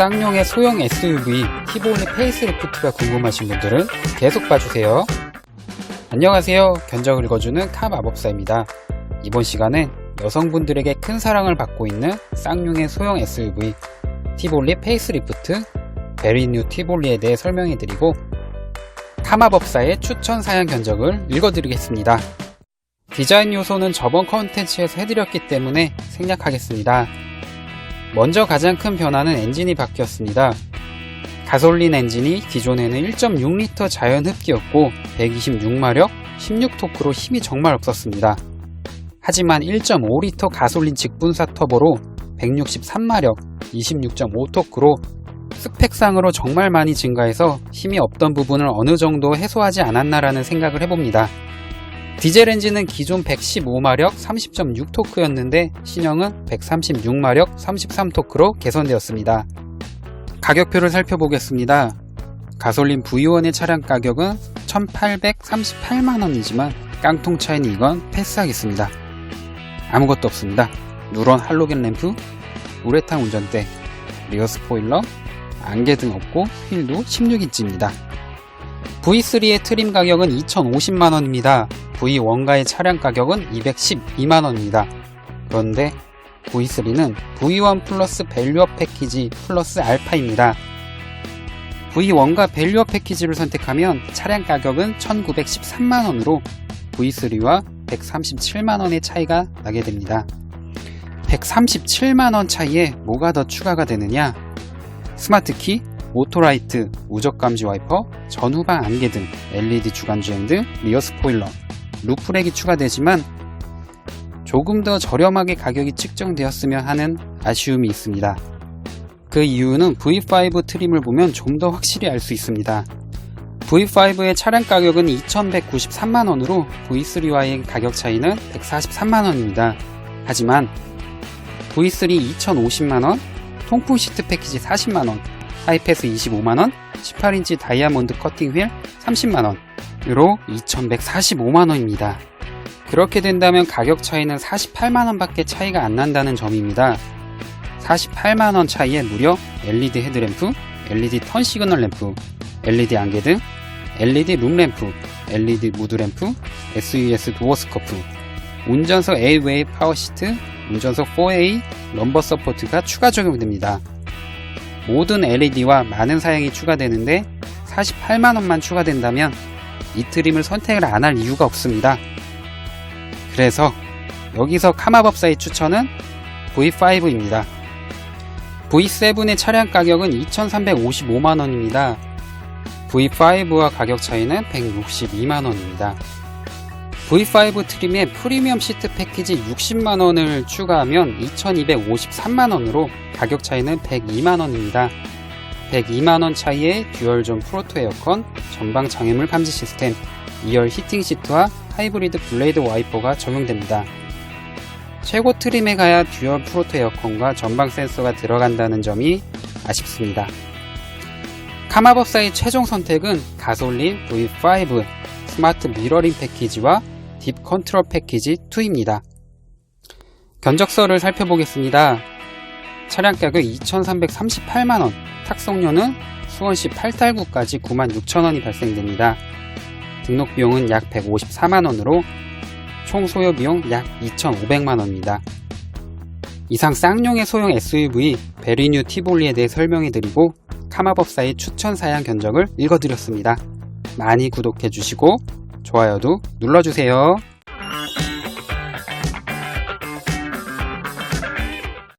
쌍용의 소형 SUV 티보니 페이스리프트가 궁금하신 분들은 계속 봐주세요. 안녕하세요. 견적을 읽어주는 카 마법사입니다. 이번 시간엔 여성분들에게 큰 사랑을 받고 있는 쌍용의 소형 SUV 티볼리 페이스리프트 베리뉴 티볼리에 대해 설명해드리고 카마법사의 추천 사양 견적을 읽어드리겠습니다. 디자인 요소는 저번 컨텐츠에서 해드렸기 때문에 생략하겠습니다. 먼저 가장 큰 변화는 엔진이 바뀌었습니다. 가솔린 엔진이 기존에는 1.6L 자연 흡기였고 126마력, 16토크로 힘이 정말 없었습니다. 하지만 1.5L 가솔린 직분사 터보로 163마력, 26.5토크로 스펙상으로 정말 많이 증가해서 힘이 없던 부분을 어느 정도 해소하지 않았나라는 생각을 해봅니다. 디젤 엔진은 기존 115마력 30.6토크였는데 신형은 136마력 33토크로 개선되었습니다. 가격표를 살펴보겠습니다. 가솔린 V1의 차량 가격은 1838만원이지만 깡통 차이는 이건 패스하겠습니다. 아무것도 없습니다. 누런 할로겐 램프, 우레탄 운전대, 리어 스포일러, 안개 등 없고 휠도 16인치입니다. V3의 트림 가격은 2,050만원입니다. V1가의 차량 가격은 212만원입니다. 그런데 V3는 V1 플러스 밸류업 패키지 플러스 알파입니다. V1과 밸류업 패키지를 선택하면 차량 가격은 1913만원으로 V3와 137만원의 차이가 나게 됩니다. 137만원 차이에 뭐가 더 추가가 되느냐? 스마트키, 오토라이트, 우적감지 와이퍼, 전후방 안개 등 LED 주간주행 등 리어 스포일러, 루프렉이 추가되지만 조금 더 저렴하게 가격이 측정되었으면 하는 아쉬움이 있습니다. 그 이유는 V5 트림을 보면 좀 더 확실히 알 수 있습니다. V5의 차량 가격은 2,193만원으로 V3와의 가격 차이는 143만원입니다. 하지만 V3 2,050만원, 통풍 시트 패키지 40만원, 하이패스 25만원, 18인치 다이아몬드 커팅 휠 30만원으 로 2,145만원입니다. 그렇게 된다면 가격 차이는 48만원 밖에 차이가 안 난다는 점입니다. 48만원 차이에 무려 LED 헤드램프, LED 턴 시그널 램프, LED 안개 등 LED 룸램프, LED 무드램프, SUS 도어 스커프, 운전석 A-웨이 파워 시트, 운전석 4A 럼버 서포트가 추가 적용됩니다. 모든 LED와 많은 사양이 추가되는데 48만원만 추가된다면 이 트림을 선택을 안 할 이유가 없습니다. 그래서 여기서 카마법사의 추천은 V5입니다. V7의 차량 가격은 2,355만원입니다. V5와 가격 차이는 162만원입니다. V5 트림에 프리미엄 시트 패키지 60만원을 추가하면 2253만원으로 가격 차이는 102만원입니다. 102만원 차이에 듀얼존 프로토 에어컨, 전방 장애물 감지 시스템, 2열 히팅 시트와 하이브리드 블레이드 와이퍼가 적용됩니다. 최고 트림에 가야 듀얼 프로토 에어컨과 전방 센서가 들어간다는 점이 아쉽습니다. 카마법사의 최종 선택은 가솔린 V5 스마트 미러링 패키지와 딥 컨트롤 패키지 2입니다. 견적서를 살펴보겠습니다. 차량 가격 2,338만원, 탁송료는 수원시 8달구까지 96,000원이 발생됩니다. 등록 비용은 약 154만원으로 총 소요 비용 약 2,500만원입니다. 이상 쌍용의 소형 SUV 베리뉴 티볼리에 대해 설명해드리고 카마법사의 추천 사양 견적을 읽어드렸습니다. 많이 구독해주시고 좋아요도 눌러주세요.